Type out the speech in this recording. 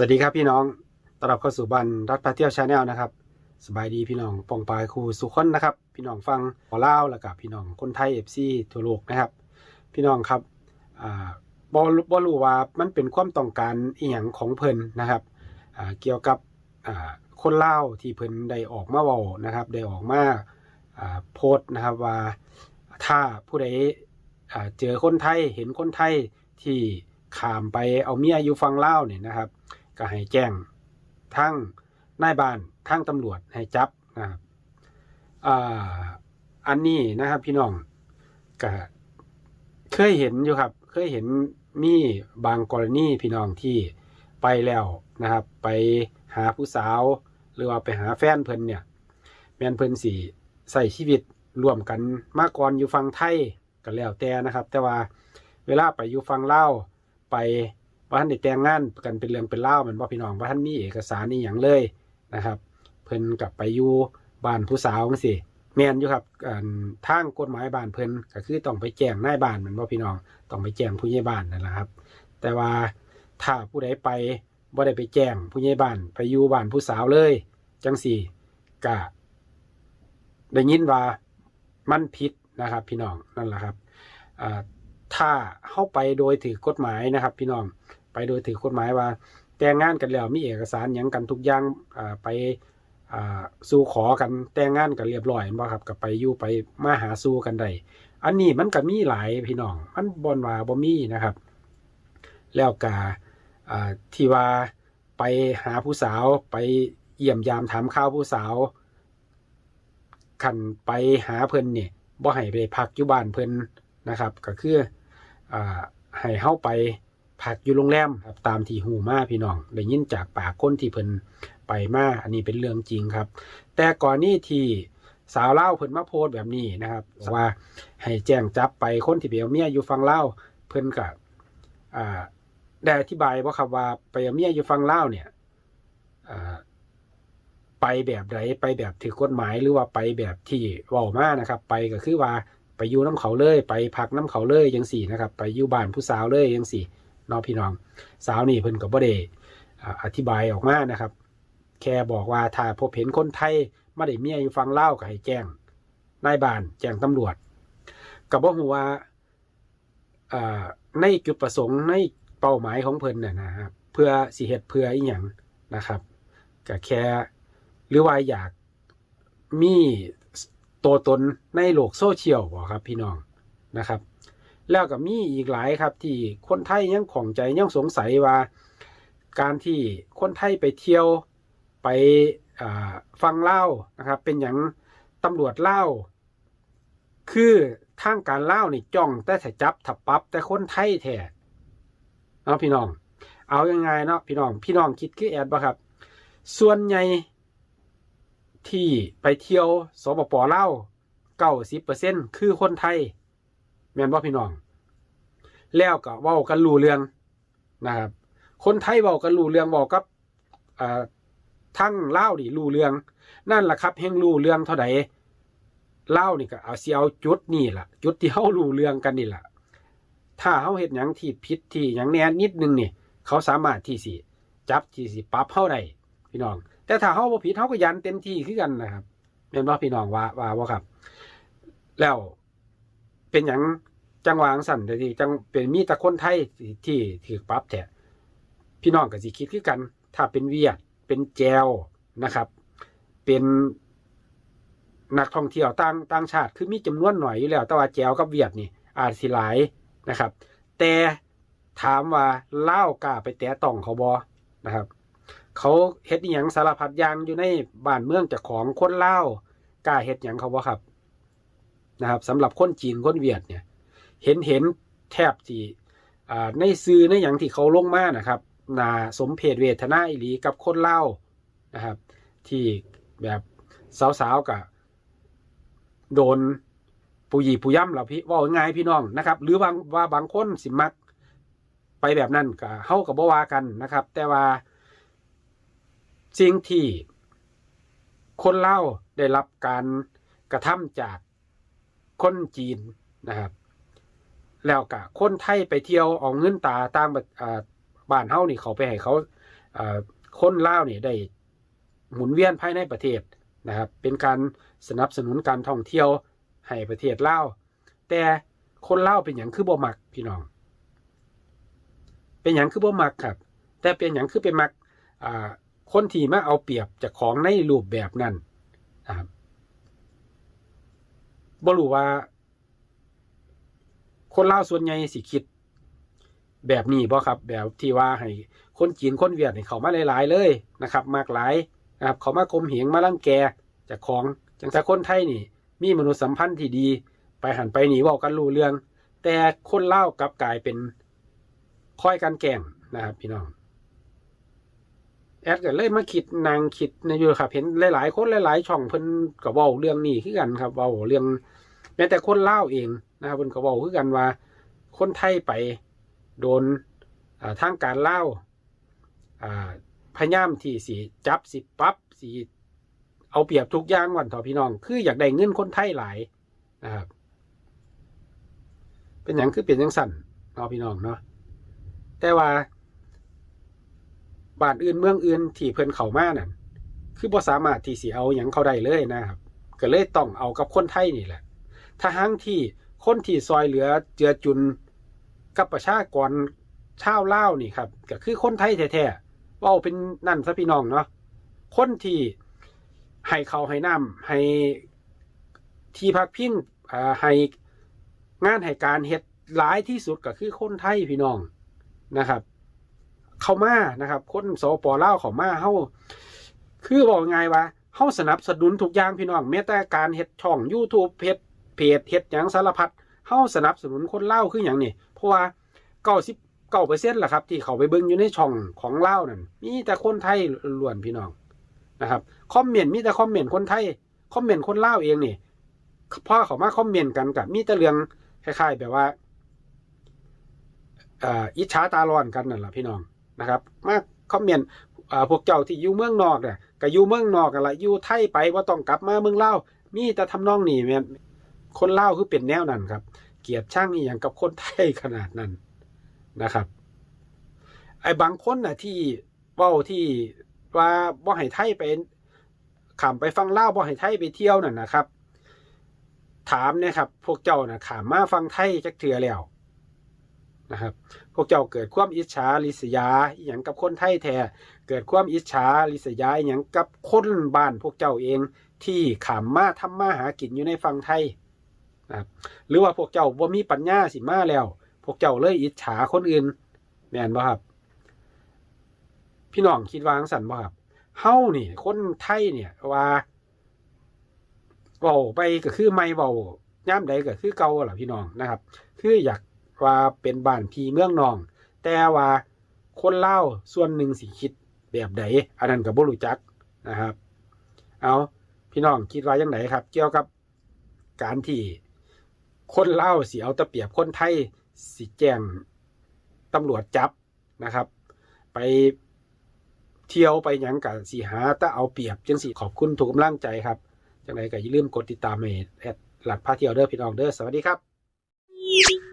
สวัสดีครับพี่น้องต้อนรับเข้าสู่บันรัฐพาเที่ยวชาแนลนะครับ สบายดีพี่น้องปองปายครูสุขคนนะครับ พี่น้องฟังขอเล่าวแล้วกับพี่น้องคนไทยเอฟซีทั่วโลกนะครับ พี่น้องครับอ่าบอบรู้ว่ามันเป็นความต้องการอีหยังของเพิ่นนะครับอ่าเกี่ยวกับอ่าคนเล่าที่เพิ่นได้ออกมาเว้านะครับ ได้ออกมาอ่าโพสต์นะครับว่าถ้าผู้ใดอ่าเจอคนไทยเห็นคนไทยที่ขามไปเอาเมียอยู่ฟังเล่าเนี่ยนะครับ ก็ให้แจ้งทั้งนายบ้านทั้งตำรวจให้จับนะครับอันนี้นะครับพี่น้องก็เคยเห็นอยู่ครับ เคยเห็นมีบางกรณีพี่น้องที่ไปแล้วนะครับ ไปหาผู้สาว หรือว่าไปหาแฟนเพิ่นเนี่ย แมนเพิ่นสี่ใส่ชีวิตร่วมกันมาก่อนอยู่ฟังไทยก็แล้วแต่นะครับ แต่ว่าเวลาไปอยู่ฟังเล่าไป ว่าท่านได้แต่งงานกันเป็นเรื่องเป็นเล่ามันว่าพี่น้องว่าท่านมีเอกสารนี่อย่างเลยนะครับ เพิ่นกลับไปอยู่บ้านผู้สาวจังซี่แมนอยู่ครับอันทางกฎหมายบ้านเพิ่นก็คือต้องไปแจ้งนายบ้านมันว่าพี่น้องต้องไปแจ้งผู้ใหญ่บ้านนั่นแหละครับ แต่ว่าถ้าผู้ใดไปบ่ได้ไปแจ้งผู้ใหญ่บ้านไปอยู่บ้านผู้สาวเลย จังสี่ก็ได้ยินว่ามันผิดนะครับ พี่น้องนั่นแหละครับอ่าถ้าเข้าไปโดยถือกฎหมายนะครับ พี่น้อง ไปโดยถือกฎหมายว่า แต่งงานกันแล้วมีเอกสารยังกันทุกอย่างไปสู่ขอกันแต่งงานกันเรียบร้อยบ่ครับกับไปอยู่ไปมาหาสู่กันได้อันนี้มันก็มีหลายพี่น้อง มันบนว่าบ่มีนะครับ แล้วกาที่ว่าไปหาผู้สาวไปเยี่ยมยามถามข้าวผู้สาวขันไปหาเพิ่นเนี่ยบ่ให้ไปพักอยู่บ้านเพิ่นนะครับ ก็คืออ่าให้เฮาไป พักอยู่โรงแรมครับตามที่หูมาพี่น้องได้ยินจากปากคนที่เพิ่นไปมาอันนี้เป็นเรื่องจริงครับ แต่ก่อนนี้ที่สาวเล่าเพิ่นมาโพสต์แบบนี้นะครับ ว่าให้แจ้งจับไปคนที่ไปเอาเมียอยู่ฟังเล่าเพิ่นก็อ่าได้อธิบายว่าครับว่าไปเมียอยู่ฟังเล่าเนี่ยอ่าไปแบบใดไปแบบถือกฎหมายหรือว่าไปแบบที่เว้ามานะครับ ไปก็คือว่าไปอยู่น้ำเขาเลย ไปพักน้ำเขาเลยยังสี่นะครับ ไปอยู่บ้านผู้สาวเลยยังสี่ เน้องพี่น้อง สาวนี่เพิ่นก็บ่ได้อ่าอธิบายออกมานะครับ แค่บอกว่าถ้าพบเห็นคนไทยไมาได้เมียอยู่ฟังเล่าก็ให้แจ้งนายบานแจ้งตำรวจก็บ่ฮู้ว่าในจุดประสงค์ในเป้าหมายของเพิ่นน่ะนะครับเพื่อสิเฮ็ดเพื่ออีหยังนะครับก็แค่หรือว่าอยากมีตัวตนในโลกโซเชียลบ่ครับพี่น้องนะครับ แล้วก็มีอีกหลายครับ ที่คนไทยยังของใจยังสงสัยว่า การที่คนไทยไปเที่ยวไปฟังเล่านะครับ เป็นอย่างตำรวจเล่า คือทางการเล่านี่จ้องแต่ถ้าจับถับปับแต่คนไทยแท้เนาะพี่น้อง เอายังไงเนาะพี่น้อง พี่น้องคิดคือแอดบ่ครับ ส่วนใหญ่ที่ไปเที่ยวสปปล่าเก้าสิบเปอร์เซ็นคือคนไทย แม่นบ่พี่น้อง แล้วก็เว้ากันรู้เรื่องนะครับ คนไทยเว้ากันรู้เรื่องเว้ากับอ่าทั้งเล่าวนี่รู้เรื่อง นั่นแหละครับแห่งรู้เรื่องเท่าใดลานี่ก็เอาสิเอาจุดนี่แหละจุดที่เฮารู้เรื่องกันนี่แหละถ้าเฮาเฮ็ดหยังที่ผิดที่หยังแน่นิดนึงนี่เขาสามารถที่สิจับที่สิปรับเฮาได้พี่น้อง แต่ถ้าเฮาบ่ผิดเฮาก็ยันเต็มที่คือกันนะครับแม่นบ่พี่น้องว่าว่าบ่าครับ แล้วเป็นหยัง จังหวะจั่งสั่นแต่ที่จังเป็นมีแต่คนไทยที่ถือปรับแท้พี่น้องก็สิคิดคือกัน ถ้าเป็นเวียดเป็นแจวนะครับ เป็นนักท่องเที่ยวต่างต่างชาติคือมีจำนวนหน่อยอยู่แล้ว แต่ว่าแจวกับเวียดนี่อาจสิหลายนะครับ แต่ถามว่าเล่ากล้าไปแตะต้องเขาบ่นะครับ เขาเฮ็ดอหยังสารพัดยางอยู่ในบ้านเมืองจากของคนเล่ากล้าเฮ็ดหยังเขาบ่ครับนะครับสำหรับคนจีนคนเวียดเนี่ย เห็นเห็นแทบที่ในซื้อในอย่างที่เขาลงมานะครับนาสมเพศเวทนาอิหลีกับคนเล่านะครับ ที่แบบสาวๆกับโดนปูหยีปูย่ำเราพี่ว่าง่ายพี่น้องนะครับ หรือบางว่าบางคนสิมักไปแบบนั้นก็เฮากับบ่ว่ากันนะครับ แต่ว่าสิ่งที่คนเล่าได้รับการกระทำจากคนจีนนะครับ แล้วก็คนไทยไปเที่ยวเอาเงินตาต่างบ้านเฮานี่เขาไปให้เขาคนลาวนี่ได้หมุนเวียนภายในประเทศนะครับ เป็นการสนับสนุนการท่องเที่ยวให้ประเทศลาวแต่คนลาวเป็นอย่างคือบ่มักพี่น้อง เป็นอย่างคือบ่มักครับ แต่เป็นอย่างคือเป็นมักคนที่มาเอาเปรียบจากของในรูปแบบนั้นนะครับบ่รู้ว่า คนลาวส่วนใหญ่สิคิด แบบนี้บ่ครับ แบบที่ว่าให้คนจีนคนเวียดเขามาหลาย ๆ เลยนะครับ มากหลายนะครับ เขามาคมเหงมาลังแกจากของจังแต่คนไทยนี่ มีมนุษยสัมพันธ์ที่ดี ไปหันไปหนีเว้ากันรู้เรื่อง แต่คนเล่ากลับกลายเป็นคอยกันแกล้งนะครับ พี่น้องแอดก็เลยมาคิดนางคิดในอยู่ครับเห็นหลายๆ คนหลายๆ ช่องเพิ่นก็เว้าเรื่องนี้คือกันครับว้าเรื่องแม้แต่คนเล่าเอง นะครับเพิ่นก็เว้าคือกันว่า คนไทยไปโดนทางการเล่าพยายามที่สิจับสิปับสิเอาเปรียบทุกอย่างวันต่อพี่น้อง คืออยากได้เงินคนไทยหลายนะครับ เป็นอย่างคือเป็นอย่างสั่นเนาะพี่น้องเนาะแต่ว่าบ้านอื่นเมืองอื่นที่เพิ่นเข้ามานั่นคือบ่สามารถที่สิเอาหยังเขาได้เลยนะครับ ก็เลยต้องเอากับคนไทยนี่แหละถ้าทั้งที่ คนที่ซอยเหลือเจือจุนกับประชากรชาวลานี่ครับก็คือคนไทยแท้ๆเว่าเป็นนั่นซะพี่น้องเนาะคนที่ให้เขาให้น้ำให้ที่พักพิงอ่าให้งานให้การเฮ็ดหลายที่สุดก็คือคนไทยพี่น้องนะครับ เขามานะครับ คนสปลาเขามาเฮาคือบอกไงว่าเฮาสนับสนุนทุกอย่างพี่น้องแม้แต่การเฮ็ดช่อง YouTube เฮ็ด เพจเฮ็ดหยังสารพัดเฮาสนับสนุนคนเล่าคือหยังนี่เพราะว่า99%ล่ะครับ ที่เขาไปเบิ่งอยู่ในช่องของเล่านั่นมีแต่คนไทยล้วนพี่น้องนะครับคอมเมนต์มีแต่คอมเมนต์คนไทยคอมเมนต์คนเล่าเองนี่พ่อเขามาคอมเมนต์กันกับมีแต่เรื่องคล้ายๆ แบบว่าอิจฉาตาร้อนกันนั่นแหละพี่น้องนะครับมาคอมเมนต์พวกเจ้าที่อยู่เมืองนอกเนี่ยก็อยู่เมืองนอกกันละอยู่ไทยไปว่าต้องกลับมาเมืองเล่ามีแต่ทำนองนี้แม่ คนเล่าคือเป็นแนวนั้นครับ เกียดช่างอีหยังกับคนไทยขนาดนั้นนะครับ ไอ้บางคนน่ะที่เว้าที่ว่าบ่ให้ไทยไปขามไปฟังเล่าบ่ให้ไทยไปเที่ยวนั่นนะครับ ถามเนี่ยครับ พวกเจ้าน่ะขามมาฟังไทยจักเทื่อแล้วนะครับ พวกเจ้าเกิดความอิจฉาริษยาอย่างกับคนไทยแท้เกิดความอิจฉาริษยาอย่างกับคนบ้านพวกเจ้าเองที่ขามมาทำมาหากินอยู่ในฝั่งไทย นะครับหรือว่าพวกเจ้าบ่ามีปัญญาสิมาแล้ว พวกเจ้าเลยอิจฉาคนอื่นแม่นบ่ครับพี่น้องคิดว่าจังซั่นบ่ครับเฮ้านี่ คนไทยเนี่ยว่าเว้าไปก็คือไม่เว้าย่ามใดก็คือเก่าล่ะพี่น้องนะครับ คืออยากว่าเป็นบ้านพีเมืองนอง แต่ว่าคนเล่าส่วนหนึ่งสิคิดแบบใดอันนั้นก็บ่รู้จักนะครับ เอาพี่น้องคิดว่ายังไงครับ เกี่ยวกับการที่ คนเล่าเสิเอาตะเปียบคนไทยสิแจ้งตำรวจจับนะครับ ไปเที่ยวไปยังกับสีหาตะเอาเปรียบจังสีขอบคุณถูกกำลังใจครับจังไรก็อย่าลืมกดติดตามให้แอดหลักพาเที่ยวเด้อพี่น้องเด้อสวัสดีครับ